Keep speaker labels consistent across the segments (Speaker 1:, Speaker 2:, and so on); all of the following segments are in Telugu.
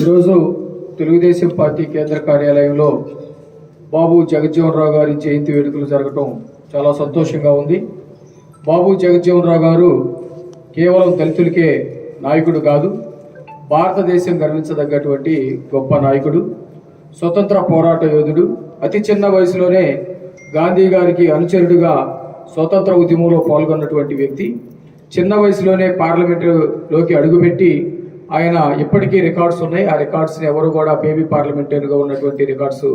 Speaker 1: ఈరోజు తెలుగుదేశం పార్టీ కేంద్ర కార్యాలయంలో బాబు జగజ్జీవన్ రావు గారి జయంతి వేడుకలు జరగటం చాలా సంతోషంగా ఉంది. బాబు జగజ్జీవన్ రావు గారు కేవలం దళితులకే నాయకుడు కాదు భారతదేశం గర్వించదగ్గటువంటి గొప్ప నాయకుడు స్వతంత్ర పోరాట యోధుడు అతి చిన్న వయసులోనే గాంధీ గారికి అనుచరుడుగా స్వతంత్ర ఉద్యమంలో పాల్గొన్నటువంటి వ్యక్తి చిన్న వయసులోనే పార్లమెంటులోకి అడుగుపెట్టి ఆయన ఇప్పటికీ రికార్డ్స్ ఉన్నాయి. ఆ రికార్డ్స్ని ఎవరు కూడా బేబీ పార్లమెంటరీగా ఉన్నటువంటి రికార్డ్స్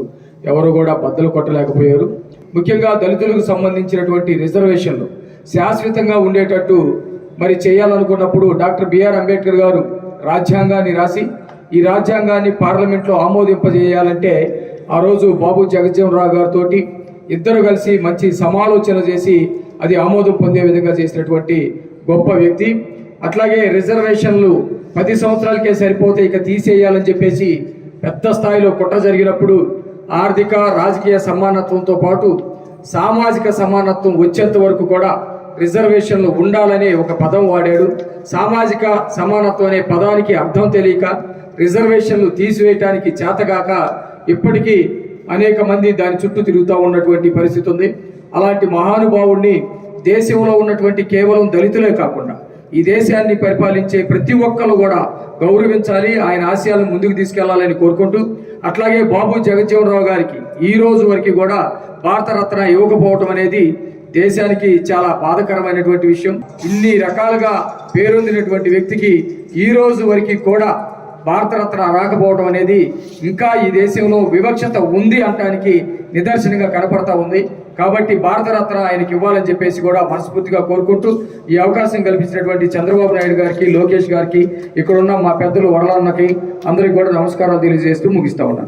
Speaker 1: ఎవరు కూడా బద్దలు కొట్టలేకపోయారు. ముఖ్యంగా దళితులకు సంబంధించినటువంటి రిజర్వేషన్లు శాశ్వతంగా ఉండేటట్టు మరి చేయాలనుకున్నప్పుడు డాక్టర్ బిఆర్ అంబేద్కర్ గారు రాజ్యాంగాన్ని రాసి ఈ రాజ్యాంగాన్ని పార్లమెంట్లో ఆమోదింపజేయాలంటే ఆ రోజు బాబు జగజ్జీవన్ రావు గారితో ఇద్దరు కలిసి మంచి సమాలోచన చేసి అది ఆమోదం పొందే విధంగా చేసినటువంటి గొప్ప వ్యక్తి. అట్లాగే రిజర్వేషన్లు పది సంవత్సరాలకే సరిపోతే ఇక తీసేయాలని చెప్పేసి పెద్ద స్థాయిలో కుట్ర జరిగినప్పుడు ఆర్థిక రాజకీయ సమానత్వంతో పాటు సామాజిక సమానత్వం వచ్చేంత వరకు కూడా రిజర్వేషన్లు ఉండాలనే ఒక పదం వాడాడు. సామాజిక సమానత్వం అనే పదానికి అర్థం తెలియక రిజర్వేషన్లు తీసివేయటానికి చేతగాక ఇప్పటికీ అనేక మంది దాని చుట్టూ తిరుగుతూ ఉన్నటువంటి పరిస్థితి ఉంది. అలాంటి మహానుభావుణ్ణి దేశంలో ఉన్నటువంటి కేవలం దళితులే కాకుండా ఈ దేశాన్ని పరిపాలించే ప్రతి ఒక్కరు కూడా గౌరవించాలి ఆయన ఆశయాలను ముందుకు తీసుకెళ్ళాలని కోరుకుంటూ అట్లాగే బాబు జగజ్జీవన్ రావు గారికి ఈ రోజు వరకు కూడా భారతరత్న ఇవ్వకపోవటం అనేది దేశానికి చాలా బాధకరమైనటువంటి విషయం. ఇన్ని రకాలుగా పేరొందినటువంటి వ్యక్తికి ఈ రోజు వరకు కూడా భారతరత్న రాకపోవడం అనేది ఇంకా ఈ దేశంలో వివక్షత ఉంది అంటానికి నిదర్శనంగా కనపడతా ఉంది. కాబట్టి భారతరత్న ఆయనకి ఇవ్వాలని చెప్పేసి కూడా మనస్ఫూర్తిగా కోరుకుంటూ ఈ అవకాశం కల్పించినటువంటి చంద్రబాబు నాయుడు గారికి లోకేష్ గారికి ఇక్కడున్న మా పెద్దలు వరలన్నకి అందరికి కూడా నమస్కారాలు తెలియజేస్తూ ముగిస్తా ఉన్నాను.